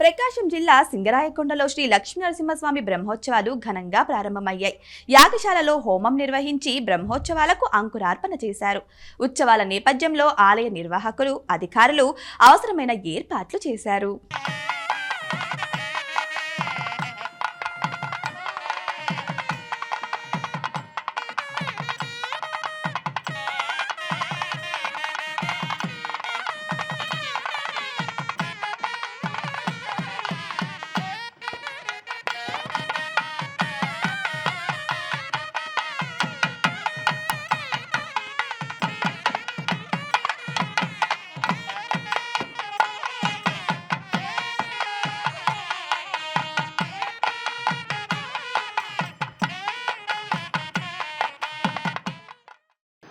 ప్రకాశం జిల్లా సింగరాయకొండలో శ్రీ లక్ష్మీనరసింహస్వామి బ్రహ్మోత్సవాలు ఘనంగా ప్రారంభమయ్యాయి. యాగశాలలో హోమం నిర్వహించి బ్రహ్మోత్సవాలకు అంకురార్పణ చేశారు. ఉత్సవాల నేపథ్యంలో ఆలయ నిర్వాహకులు అధికారులు అవసరమైన ఏర్పాట్లు చేశారు.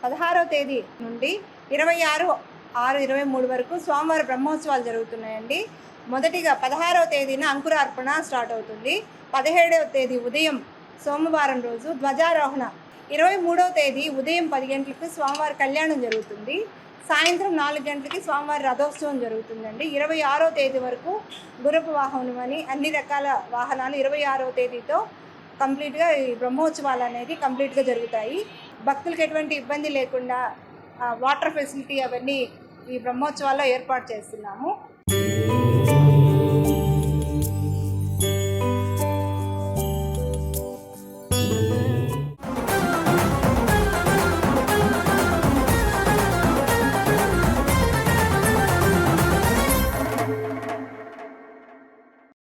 పదహారవ తేదీ నుండి ఇరవై ఆరు ఆరు ఇరవై మూడు వరకు స్వామివారి బ్రహ్మోత్సవాలు జరుగుతున్నాయండి. మొదటిగా పదహారవ తేదీన అంకురార్పణ స్టార్ట్ అవుతుంది. పదిహేడవ తేదీ ఉదయం సోమవారం రోజు ధ్వజారోహణ. ఇరవై మూడవ తేదీ ఉదయం పది గంటలకు స్వామివారి కళ్యాణం జరుగుతుంది. సాయంత్రం నాలుగు గంటలకి స్వామివారి రథోత్సవం జరుగుతుందండి. ఇరవై ఆరో తేదీ వరకు గురపు వాహనం అని అన్ని రకాల వాహనాలు ఇరవై ఆరో తేదీతో కంప్లీట్గా ఈ బ్రహ్మోత్సవాలు అనేది కంప్లీట్గా జరుగుతాయి. భక్తులకు ఎటువంటి ఇబ్బంది లేకుండా వాటర్ ఫెసిలిటీ అవన్నీ ఈ బ్రహ్మోత్సవాల్లో ఏర్పాటు చేస్తున్నాము.